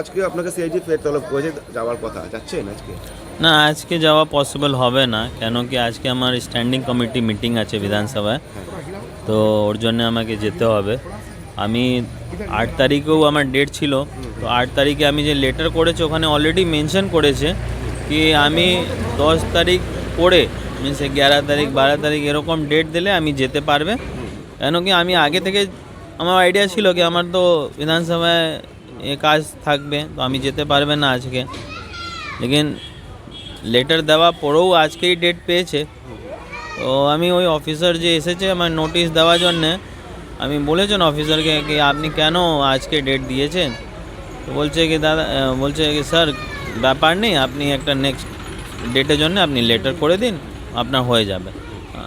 আজকে আপনাকে সিআইজি ফের তলব করেছে, যাওয়ার কথা, যাচ্ছেন আজকে? না, আজকে যাওয়া পসিবল হবে না, কেন কি আজকে আমার স্ট্যান্ডিং কমিটি মিটিং আছে বিধানসভায়। তো ওর জন্য আমাকে যেতে হবে। আমি আট তারিখেও আমার ডেট ছিল, তো আট তারিখে আমি যে লেটার করেছি, ওখানে অলরেডি মেনশন করেছে কি আমি দশ তারিখ পরে মিনস এগারো তারিখ, বারো তারিখ এরকম ডেট দিলে আমি যেতে পারবে। কেন কি আমি আগে থেকে, আমার আইডিয়া ছিল কি, আমার তো বিধানসভায় এ কাজ থাকবে, তো আমি যেতে পারবে না আজকে। লেকিন লেটার দেওয়া পরেও আজকেই ডেট পেয়েছে। তো আমি ওই অফিসার যে এসেছে আমার নোটিশ দেওয়ার জন্যে, আমি বলেছেন অফিসারকে কি আপনি কেন আজকে ডেট দিয়েছেন? তো বলছে কি, দাদা বলছে কি স্যার ব্যাপার নেই, আপনি একটা নেক্সট ডেটের জন্য আপনি লেটার করে দিন, আপনার হয়ে যাবে।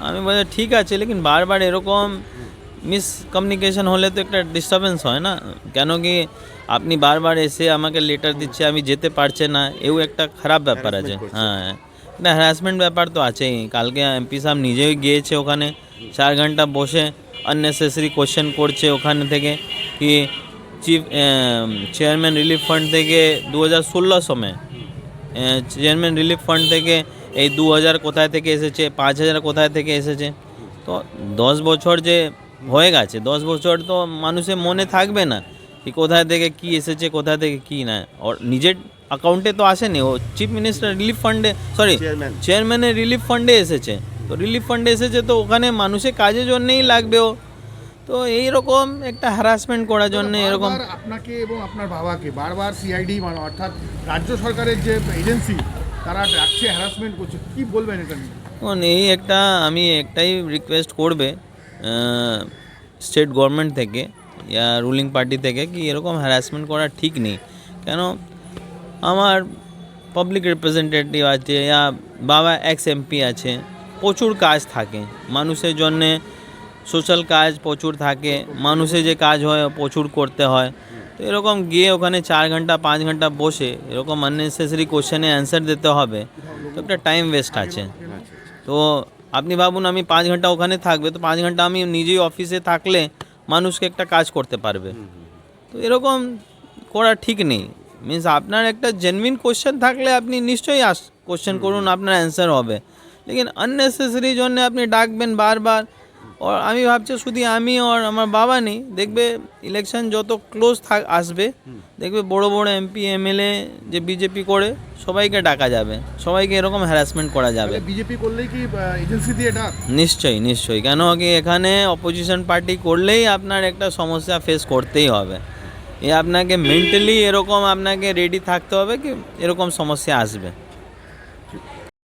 আমি বলছি ঠিক আছে, লেকিন বারবার এরকম মিসকমিউনিকেশন হলে তো একটা ডিস্টারবেন্স হয় না? কেন কি আপনি বারবার এসে আমাকে লেটার দিচ্ছে আমি যেতে পারছে না এও একটা খারাপ ব্যাপার আছে। হ্যাঁ না হ্যারাসমেন্ট ব্যাপার তো আছেই। কালকে এমপি সাহেব নিজেই গিয়েছে ওখানে চার ঘণ্টা বসে আননেসেসারি কোশ্চেন করছে ওখানে থেকে কি চিফ চেয়ারম্যান রিলিফ ফান্ড থেকে দু হাজার ষোলো সময় চেয়ারম্যান রিলিফ ফান্ড থেকে এই দু হাজার কোথায় থেকে এসেছে পাঁচ হাজার কোথায় থেকে এসেছে। তো দশ বছর যে হয়ে গেছে। দশ বছর তো মানুষের মনে থাকবে না কি কোথায় থেকে কি এসেছে কোথা থেকে কি না। ওর নিজের অ্যাকাউন্টে তো আসেনি। ও চিফ মিনিস্টার রিলিফ ফান্ডে সরি চেয়ারম্যানের রিলিফ ফান্ডে এসেছে। তো রিলিফ ফান্ডে এসেছে তো ওখানে মানুষের কাজের জন্যেই লাগবে ও। তো এইরকম একটা হ্যারাসমেন্ট করার জন্য এরকম আপনাকে এবং আপনার বাবাকে বারবার সিআইডি মানে অর্থাৎ রাজ্য সরকারের যে এজেন্সি তারা ডাকছে হ্যারাসমেন্ট করছে। কি বলবেন এটা নিয়ে? এই একটা আমি একটাই রিকোয়েস্ট করবে স্টেট গভর্নমেন্ট থেকে ইয়া রুলিং পার্টি থেকে কি এরকম হ্যারাসমেন্ট করা ঠিক নেই। কেন? আমার পাবলিক রিপ্রেজেন্টেটিভ আছে, ইয়া বাবা এক্স এমপি আছে, প্রচুর কাজ থাকে। মানুষের জন্যে সোশ্যাল কাজ প্রচুর থাকে মানুষের যে কাজ হয় প্রচুর করতে হয়। তো এরকম গিয়ে ওখানে চার ঘণ্টা, পাঁচ ঘণ্টা বসে এরকম আননেসেসারি কোশ্চেনে অ্যান্সার দিতে হবে। তো একটা টাইম ওয়েস্ট আছে। তো আপনি ভাবুন আমি পাঁচ ঘণ্টা ওখানে থাকবে তো পাঁচ ঘণ্টা আমি নিজেই অফিসে থাকলে মানুষকে একটা কাজ করতে পারবে। তো এরকম করা ঠিক নেই। মিন্স আপনার একটা জেনুইন কোশ্চেন থাকলে আপনি নিশ্চয়ই আস কোশ্চেন করুন আপনার অ্যান্সার হবে। লেকিন আননেসেসারি জন্য আপনি ডাকবেন বারবার আর আমি ভাবছি শুধু আমি আর আমার বাবা নেই। দেখবে ইলেকশন যত ক্লোজ থাক আসবে দেখবে বড় বড় এমপি এমএলএ যে বিজেপি করে সবাইকে ডাকা যাবে। সবাইকে এরকম হ্যারাসমেন্ট করা যাবে। বিজেপি করলেই কি এজেন্সি দিয়ে ডাক? নিশ্চয়ই নিশ্চয়ই। কেন কি এখানে অপোজিশন পার্টি করলেই আপনার একটা সমস্যা ফেস করতেই হবে। এ আপনাকে মেন্টালি এরকম আপনাকে রেডি থাকতে হবে কি এরকম সমস্যা আসবে।